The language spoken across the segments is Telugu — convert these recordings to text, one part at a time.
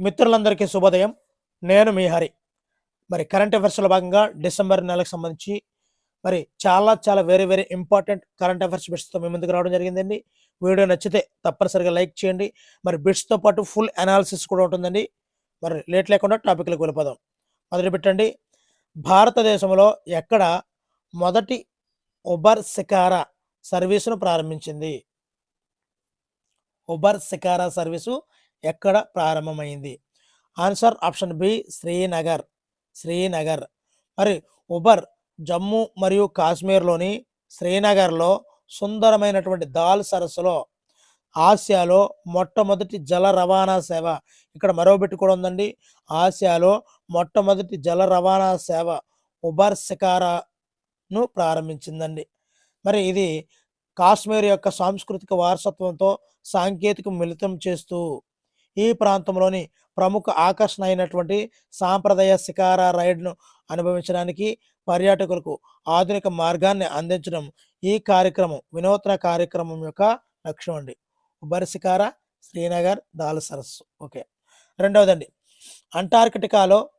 మిత్రులందరికీ శుభోదయం. నేను మీ హరి. మరి కరెంట్ అఫైర్స్లో భాగంగా డిసెంబర్ నెలకు సంబంధించి మరి చాలా చాలా very very important current affairs బిట్స్తో మీ ముందుకు రావడం జరిగిందండి. వీడియో నచ్చితే తప్పనిసరిగా లైక్ చేయండి. మరి బిట్స్తో పాటు ఫుల్ అనాలిసిస్ కూడా ఉంటుందండి. మరి లేట్ లేకుండా టాపిక్లకు వెళ్ళిపోదాం. మొదటి పెట్టండి. భారతదేశంలో ఎక్కడ మొదటి ఉబర్ సికారా సర్వీసును ప్రారంభించింది? ఉబర్ సికారా సర్వీసు ఎక్కడ ప్రారంభమైంది? Answer option B Srinagar. Srinagar. మరి ఉబర్ జమ్మూ మరియు కాశ్మీర్లోని శ్రీనగర్లో సుందరమైనటువంటి దాల్ సరస్సులో ఆసియాలో మొట్టమొదటి జల రవాణా సేవ. ఇక్కడ మరో బిట్టు కూడా ఉందండి. ఆసియాలో మొట్టమొదటి జల రవాణా సేవ ఉబర్ సికారాను ప్రారంభించిందండి. మరి ఇది కాశ్మీర్ యొక్క సాంస్కృతిక వారసత్వంతో సాంకేతిక మిళితం చేస్తూ ఈ ప్రాంతంలోని ప్రముఖ ఆకర్షణ అయినటువంటి సాంప్రదాయ శికార రైడ్ను అనుభవించడానికి పర్యాటకులకు ఆధునిక మార్గాన్ని అందించడం ఈ కార్యక్రమం వినూత్న కార్యక్రమం యొక్క లక్ష్యం అండి. ఉబర్ శ్రీనగర్ దాల్ సరస్సు. ఓకే. రెండవదండి. అంటార్కిటికాలో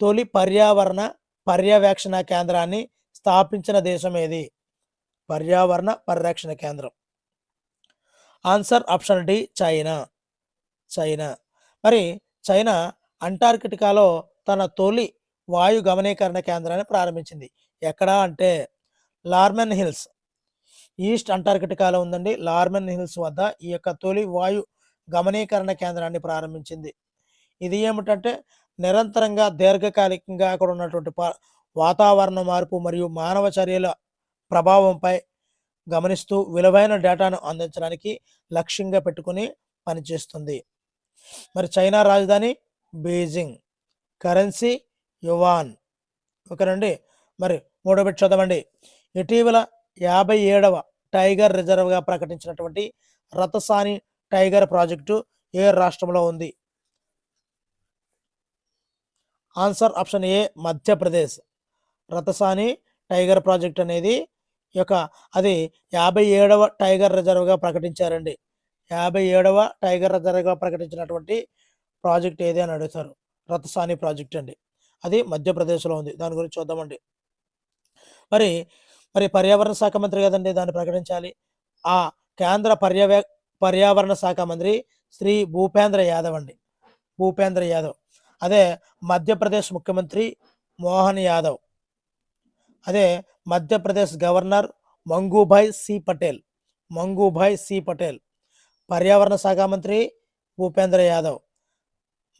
తొలి పర్యావరణ పర్యవేక్షణ కేంద్రాన్ని స్థాపించిన దేశం ఏది? పర్యావరణ పరిరక్షణ కేంద్రం. Answer option D China. China. మరి చైనా అంటార్కిటికాలో తన తొలి వాయు గమనీకరణ కేంద్రాన్ని ప్రారంభించింది. ఎక్కడ అంటే లార్మెన్ హిల్స్. ఈస్ట్ అంటార్కిటికాలో ఉందండి. లార్మెన్ హిల్స్ వద్ద ఈ యొక్క తొలి వాయు గమనీకరణ కేంద్రాన్ని ప్రారంభించింది. ఇది ఏమిటంటే నిరంతరంగా దీర్ఘకాలికంగా అక్కడ ఉన్నటువంటి వాతావరణ మార్పు మరియు మానవ చర్యల ప్రభావంపై గమనిస్తూ విలువైన డేటాను అందించడానికి లక్ష్యంగా పెట్టుకుని పనిచేస్తుంది. మరి చైనా రాజధాని బీజింగ్. Currency yuan. ఓకేనండి మరి మూడో బిట్ చదవండి. ఇటీవల యాభై ఏడవ టైగర్ రిజర్వ్గా ప్రకటించినటువంటి రతసాని టైగర్ ప్రాజెక్టు ఏ రాష్ట్రంలో ఉంది? Answer option A Madhya Pradesh. Ratapani tiger project అనేది యొక్క అది యాభై ఏడవ టైగర్ రిజర్వ్గా ప్రకటించారండి. యాభై ఏడవ టైగర్ రిజర్వ్గా ప్రకటించినటువంటి ప్రాజెక్ట్ ఏది అని అడుగుతారు? రథసాని ప్రాజెక్ట్ అండి. అది మధ్యప్రదేశ్లో ఉంది. దాని గురించి చూద్దామండి. మరి మరి పర్యావరణ శాఖ మంత్రి కదండి దాన్ని ప్రకటించాలి? ఆ కేంద్ర పర్యవే పర్యావరణ శాఖ మంత్రి శ్రీ భూపేంద్ర యాదవ్ అండి. భూపేంద్ర యాదవ్. అదే మధ్యప్రదేశ్ ముఖ్యమంత్రి మోహన్ యాదవ్. అదే Madhya Pradesh governor Mangubhai C Patel. Mangubhai C Patel. పర్యావరణ శాఖ మంత్రి భూపేంద్ర యాదవ్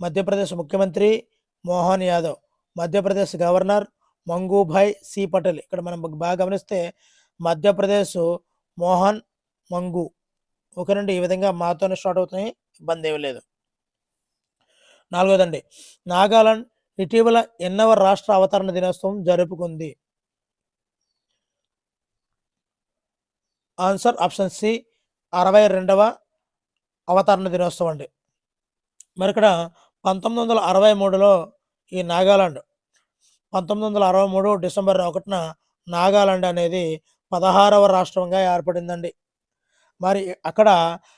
మధ్యప్రదేశ్ ముఖ్యమంత్రి మోహన్ యాదవ్ మధ్యప్రదేశ్ గవర్నర్ మంగూభాయ్ సి పటేల్. ఇక్కడ మనం బాగా గమనిస్తే మధ్యప్రదేశ్ మోహన్ మంగు ఓకేనండి ఈ విధంగా మాతోనే స్టార్ట్ అవుతున్నాయి ఇబ్బంది ఏమీ లేదు. నాలుగోదండి నాగాలాండ్ ఇటీవల ఎన్నవ రాష్ట్ర అవతరణ దినోత్సవం జరుపుకుంది. ఆన్సర్ ఆప్షన్ సి అరవై రెండవ అవతరణ దినోత్సవం అండి. మరి ఇక్కడ పంతొమ్మిది వందల అరవై మూడులో ఈ నాగాలాండ్ పంతొమ్మిది వందల అరవై మూడు డిసెంబర్ ఒకటిన నాగాలాండ్ అనేది పదహారవ రాష్ట్రంగా ఏర్పడిందండి. మరి అక్కడ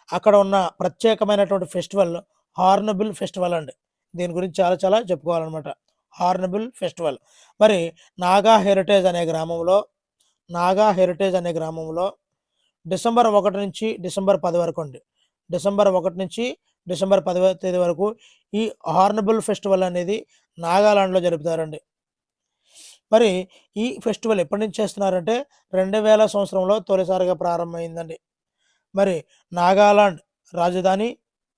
అక్కడ ఉన్న ప్రత్యేకమైనటువంటి ఫెస్టివల్ హార్నబుల్ ఫెస్టివల్ అండి. దీని గురించి చాలా చాలా చెప్పుకోవాలన్నమాట. Hornbill festival. మరి నాగా హెరిటేజ్ అనే గ్రామంలో నాగా హెరిటేజ్ అనే గ్రామంలో డిసెంబర్ ఒకటి నుంచి డిసెంబర్ పది వరకు అండి. డిసెంబర్ ఒకటి నుంచి డిసెంబర్ పదవ తేదీ వరకు ఈ హార్నబుల్ ఫెస్టివల్ అనేది నాగాలాండ్లో జరుపుతారండి. మరి ఈ ఫెస్టివల్ ఎప్పటి నుంచి చేస్తున్నారంటే రెండు వేల సంవత్సరంలో తొలిసారిగా ప్రారంభమైందండి. మరి నాగాలాండ్ రాజధాని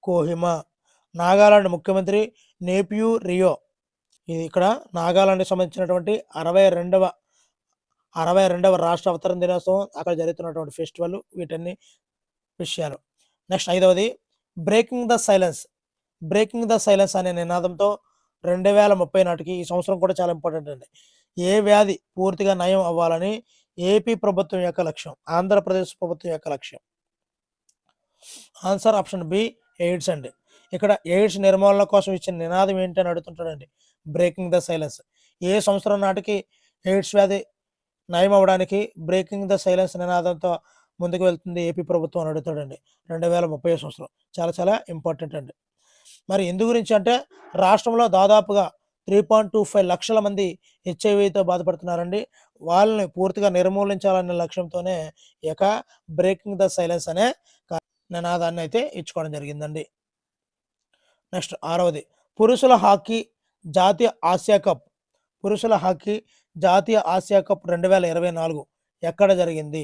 కోహిమా నాగాలాండ్ ముఖ్యమంత్రి నేపియూ రియో ఇది ఇక్కడ నాగాలాండ్కి సంబంధించినటువంటి అరవై రెండవ అరవై రెండవ రాష్ట్ర అవతరణ దినోత్సవం అక్కడ జరుగుతున్నటువంటి ఫెస్టివల్ వీటన్ని విషయాలు. నెక్స్ట్ ఐదవది breaking the silence breaking the silence అనే నినాదంతో రెండు వేల ముప్పై నాటికి ఈ సంవత్సరం కూడా చాలా ఇంపార్టెంట్ అండి. ఏ వ్యాధి పూర్తిగా నయం అవ్వాలని ఏపీ ప్రభుత్వం యొక్క లక్ష్యం ఆంధ్రప్రదేశ్ ప్రభుత్వం యొక్క లక్ష్యం. ఆన్సర్ ఆప్షన్ బి ఎయిడ్స్ అండి. ఇక్కడ ఎయిడ్స్ నిర్మూలన కోసం ఇచ్చిన నినాదం ఏంటి అని అడుగుతుంటాడండి. బ్రేకింగ్ ద సైలెన్స్ ఏ సంవత్సరం నాటికి ఎయిడ్స్ వ్యాధి నయం అవ్వడానికి బ్రేకింగ్ ద సైలెన్స్ నినాదంతో ముందుకు వెళ్తుంది ఏపీ ప్రభుత్వం అని అడుగుతాడండి. రెండు వేల ముప్పై సంవత్సరం. చాలా చాలా ఇంపార్టెంట్ అండి. మరి ఎందు గురించి అంటే రాష్ట్రంలో దాదాపుగా త్రీ పాయింట్ టూ ఫైవ్ లక్షల మంది హెచ్ఐవితో బాధపడుతున్నారండి. వాళ్ళని పూర్తిగా నిర్మూలించాలనే లక్ష్యంతోనే ఇక బ్రేకింగ్ ద సైలెన్స్ అనే నినాదాన్ని అయితే ఇచ్చుకోవడం జరిగిందండి. నెక్స్ట్ ఆరవది పురుషుల హాకీ జాతీయ ఆసియా కప్. పురుషుల హాకీ జాతీయ ఆసియా కప్ రెండు వేల ఇరవై నాలుగు ఎక్కడ జరిగింది?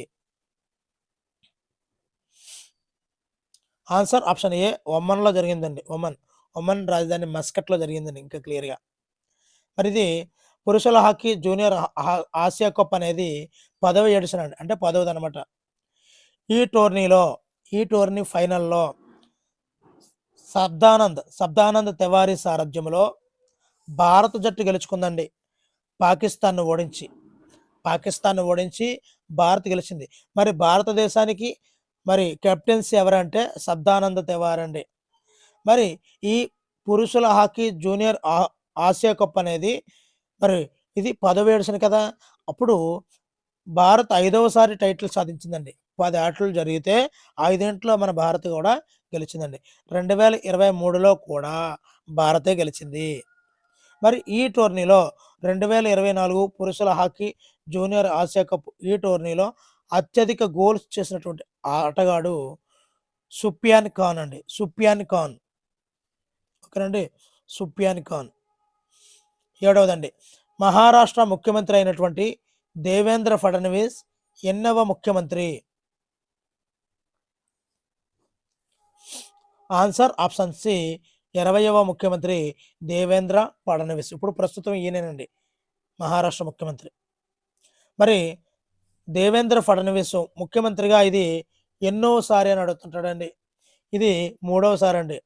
ఆన్సర్ ఆప్షన్ ఏ ఒమన్లో జరిగిందండి. ఒమన్ ఒమన్ రాజధాని మస్కట్లో జరిగిందండి ఇంకా క్లియర్గా. మరి ఇది పురుషుల హాకీ జూనియర్ ఆసియా కప్ అనేది పదవి ఎడిషన్ అండి అంటే పదవది అనమాట ఈ టోర్నీలో ఈ టోర్నీ ఫైనల్లో శబ్దానంద్ శబ్దానంద్ తివారీ సారథ్యంలో భారత జట్టు గెలుచుకుందండి. పాకిస్తాన్ను ఓడించి పాకిస్తాన్ను ఓడించి భారత్ గెలిచింది. మరి భారతదేశానికి మరి కెప్టెన్సీ ఎవరంటే శబ్దానంద్ తివారండి. మరి ఈ పురుషుల హాకీ జూనియర్ ఆ- ఆసియా కప్ అనేది మరి ఇది పదవి ఏడుసిన కదా. అప్పుడు భారత్ ఐదవసారి టైటిల్ సాధించిందండి. పది ఆటలు జరిగితే ఐదింట్లో మన భారత్ కూడా గెలిచిందండి. రెండు వేల ఇరవై మూడులో కూడా భారతే గెలిచింది. మరి ఈ టోర్నీలో రెండు వేల ఇరవై నాలుగు పురుషుల హాకీ జూనియర్ ఆసియా కప్ ఈ టోర్నీలో అత్యధిక గోల్స్ చేసినటువంటి ఆటగాడు సుప్యాన్ ఖాన్ అండి. సుప్యాన్ ఖాన్. ఓకేనండి? సుప్యాన్ ఖాన్. ఏడవదండి. మహారాష్ట్ర ముఖ్యమంత్రి అయినటువంటి దేవేంద్ర ఫడ్నవీస్ ఎన్నవ ముఖ్యమంత్రి? ఆన్సర్ ఆప్షన్ సి ఇరవయవ ముఖ్యమంత్రి దేవేంద్ర ఫడ్నవీస్. ఇప్పుడు ప్రస్తుతం ఈయనేనండి. మహారాష్ట్ర ముఖ్యమంత్రి. మరి దేవేంద్ర ఫడ్నవీస్ ముఖ్యమంత్రిగా ఇది ఎన్నోసారి అని అడుగుతుంటాడండి. ఇది మూడవసారి అండి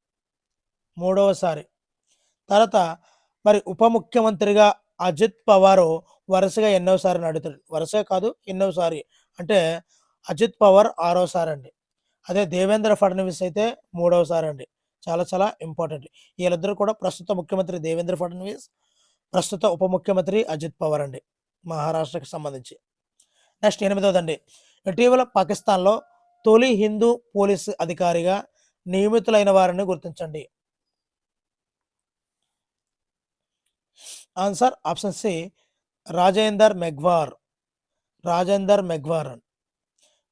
మూడవసారి తర్వాత మరి ఉప ముఖ్యమంత్రిగా అజిత్ పవార్ వరుసగా ఎన్నోసారి అడుగుతాడు. వరుసగా కాదు ఎన్నోసారి. అంటే అజిత్ పవార్ ఆరోసారి అండి అదే దేవేంద్ర ఫడ్నవీస్ అయితే మూడవసారి అండి చాలా చాలా ఇంపార్టెంట్. వీళ్ళిద్దరు కూడా ప్రస్తుత ముఖ్యమంత్రి దేవేంద్ర ఫడ్నవీస్ ప్రస్తుత ఉప ముఖ్యమంత్రి అజిత్ పవార్ అండి. మహారాష్ట్రకు సంబంధించి. నెక్స్ట్ ఎనిమిదవదండి. ఇటీవల పాకిస్తాన్లో తొలి హిందూ పోలీసు అధికారిగా నియమితులైన వారిని గుర్తించండి. Answer option C Rajender Meghwar Rajender Meghwar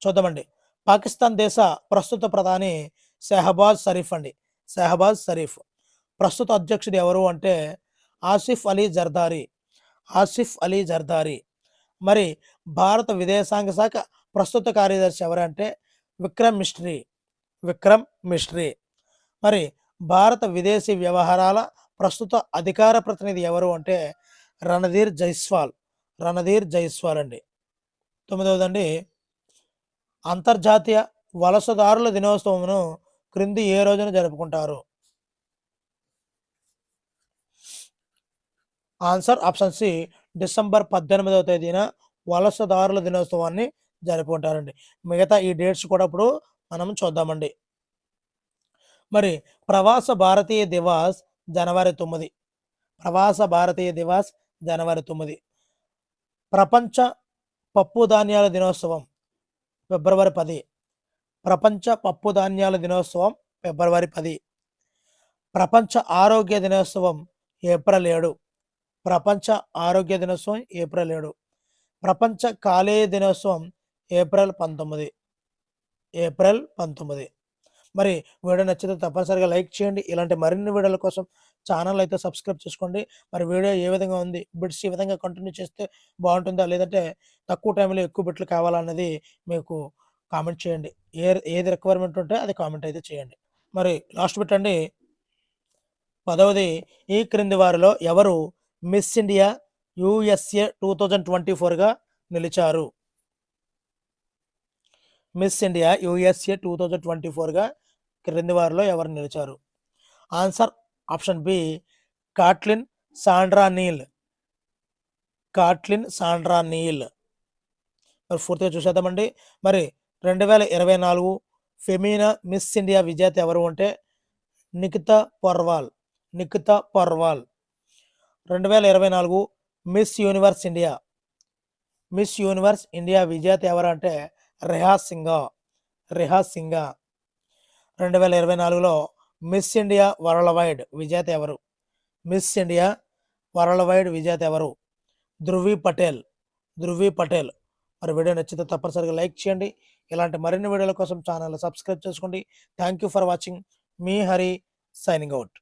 చూద్దామండి. పాకిస్తాన్ దేశ ప్రస్తుత ప్రధాని షెహబాజ్ షరీఫ్ అండి. షెహబాజ్ షరీఫ్. ప్రస్తుత అధ్యక్షుడు ఎవరు అంటే ఆసిఫ్ అలీ జర్దారీ. ఆసిఫ్ అలీ జర్దారీ. మరి భారత విదేశాంగ శాఖ ప్రస్తుత కార్యదర్శి ఎవరంటే విక్రమ్ మిస్ట్రీ విక్రమ్ మిస్ట్రీ. మరి భారత విదేశీ వ్యవహారాల ప్రస్తుత అధికార ప్రతినిధి ఎవరు అంటే రణధీర్ జైస్వాల్ రణధీర్ జైస్వాల్ అండి. తొమ్మిదవదండి అంతర్జాతీయ వలసదారుల దినోత్సవమును క్రింది ఏ రోజున జరుపుకుంటారు? ఆన్సర్ ఆప్షన్ సి డిసెంబర్ పద్దెనిమిదవ తేదీన వలసదారుల దినోత్సవాన్ని జరుపుకుంటారండి. మిగతా ఈ డేట్స్ కూడా ఇప్పుడు మనం చూద్దామండి. మరి ప్రవాస భారతీయ దివాస్ జనవరి తొమ్మిది. ప్రవాస భారతీయ దివాస్ జనవరి తొమ్మిది. ప్రపంచ పప్పు ధాన్యాల దినోత్సవం ఫిబ్రవరి పది. ప్రపంచ పప్పు ధాన్యాల దినోత్సవం ఫిబ్రవరి పది. ప్రపంచ ఆరోగ్య దినోత్సవం ఏప్రిల్ ఏడు. ప్రపంచ ఆరోగ్య దినోత్సవం ఏప్రిల్ ఏడు. ప్రపంచ కాలేయ దినోత్సవం ఏప్రిల్ పంతొమ్మిది. ఏప్రిల్ పంతొమ్మిది. మరి వీడియో నచ్చితే తప్పనిసరిగా లైక్ చేయండి. ఇలాంటి మరిన్ని వీడియోల కోసం ఛానల్ అయితే సబ్స్క్రైబ్ చేసుకోండి. మరి వీడియో ఏ విధంగా ఉంది బిట్స్ ఈ విధంగా కంటిన్యూ చేస్తే బాగుంటుందా లేదంటే తక్కువ టైంలో ఎక్కువ బిట్లు కావాలన్నది మీకు కామెంట్ చేయండి. ఏ ఏది రిక్వైర్మెంట్ ఉంటే అది కామెంట్ అయితే చేయండి. మరి లాస్ట్ బిట్ అండి. పదవది ఈ క్రింది వారిలో ఎవరు miss India USA two thousand twenty ఫోర్గా నిలిచారు. Miss India USA two thousand twenty ఫోర్గా క్రింది వారిలో ఎవరు నిలిచారు? Answer option B Caitlin Sandra Neal. Caitlin Sandra Neal. మరి పూర్తిగా చూసేద్దామండి. మరి రెండు వేల ఇరవై నాలుగు ఫెమీనా మిస్ ఇండియా విజేత ఎవరు అంటే నిఖిత పర్వాల్. నిఖిత పర్వాల్. రెండు వేల ఇరవై నాలుగు miss universe India. Miss universe India విజేత ఎవరంటే అంటే రిహా సింగా రిహా సింగా రెండు వేల ఇరవై నాలుగులో మిస్ ఇండియా వరల్డ్ వైడ్ విజేత ఎవరు? మిస్ ఇండియా వరల్డ్ వైడ్ విజేత ఎవరు? ధృవి పటేల్. ధృవి పటేల్. మరి వీడియో నచ్చితే తప్పనిసరిగా లైక్ చేయండి. ఇలాంటి మరిన్ని వీడియోల కోసం ఛానల్ సబ్స్క్రైబ్ చేసుకోండి. థ్యాంక్ యూ ఫర్ వాచింగ్ మీ హరి సైనింగ్ అవుట్.